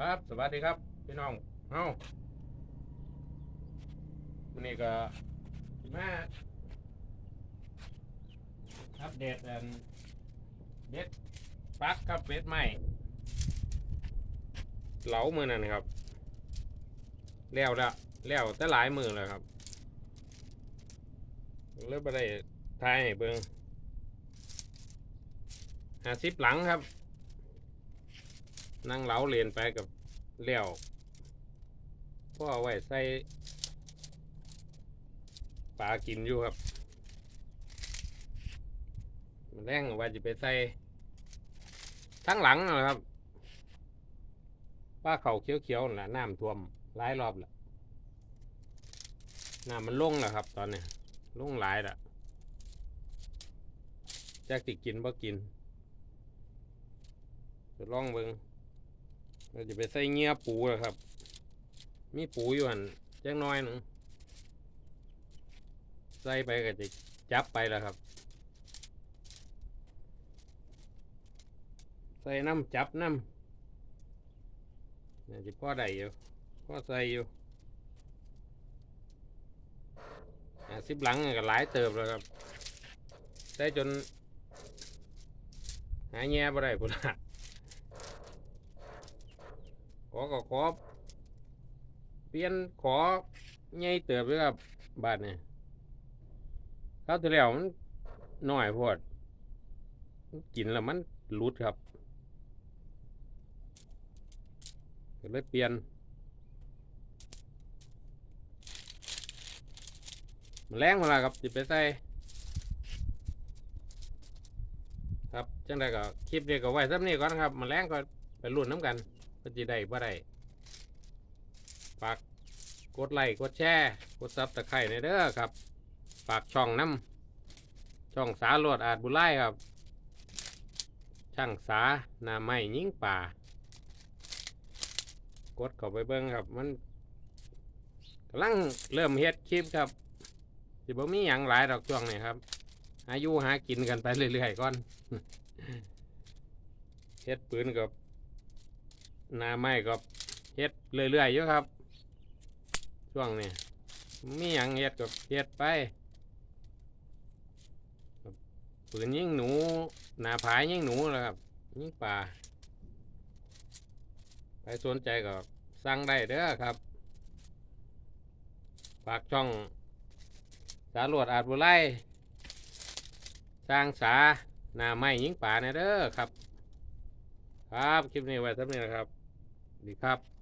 ครับสวัสดีครับพี่น้องเอ้าวันนี้ก็สิมาอัปเดตอันเบ็ดปักกับเบ็ดใหม่เหลามือนั่นครับแล้วละแล้วแต่หลายมือแล้วครับเริ่มไปได้ทายให้เบิงห้าสิบหลังครับ นั่งเหลาเรียนไปกับเลี้ยวพ่อไว้ใส่ปลากินอยู่ครับมันแรงเอาไว้จะไปใส่ทั้งหลังนะครับป้าเขาเขียวๆนั่นแหละน้ำท่วมหลายรอบแล้วน้ำมันลงแล้วครับ ตอนนี้ลงหลายแล้วจากติกินบ่กินจะลองเบิง เราจะไปใส่เงี้ยปูแล้วครับ มีปูอยู่หันจังน้อยหนึ่งใส่ไปก็จะจับไปแล้วครับ ใส่น้ำจับน้ำนี่จะพ่อได้อยู่พ่อใส่อยู่อ่าสิบหลังก็หลายเติบแล้วครับใส่จน หายแง่บ่ได้พุ่นละ ขอก็ขอ เปลี่ยนขอใหญ่เติบด้วยครับบาทเนี่ยข้าวที่แล้วมันหน้อยพอดกินแล้วมันหลุดครับก็เลยเปลี่ยน แรงมาแล้วครับจิไปใส่ครับ จังไดก็คลิปนี้ก็ไว้ซ้ำนี้ก่อนครับ มาแรงก็ไปรุ่นน้ำกัน ก็จะได้บ่ได้ฝากกดไลค์กดแชร์กดซับตะไคร่ในเด้อครับ ฝากช่องน้ำช่องสาโลดอาจบุไลครับ ช่างสาหนาไม้ยิงป่า กดเข้าไปเบิ้งครับมันกำลังเริ่มเฮ็ดคลิปครับสิบ่มีหยังหลายดอกช่วงนี้ครับ อายุหากินกันไปเรื่อยๆก่อนเฮ็ดปืนกับ นาไม้ก็เฮ็ดเรื่อยๆอยู่ครับ ช่วงนี้มีหยังเฮ็ดก็เฮ็ดไปปืนยิงหนูนาผายยิงหนูแหล้วครับยิงป่าใครสนใจก็สั่งได้เด้อครับฝากช่องสาลวดอาจบุไลสร้างสาหน้าไม้ยิงป่าเนยเด้อครับ ครับ คลิปนี้ไว้สำหรับนี้นะครับ ดีครับ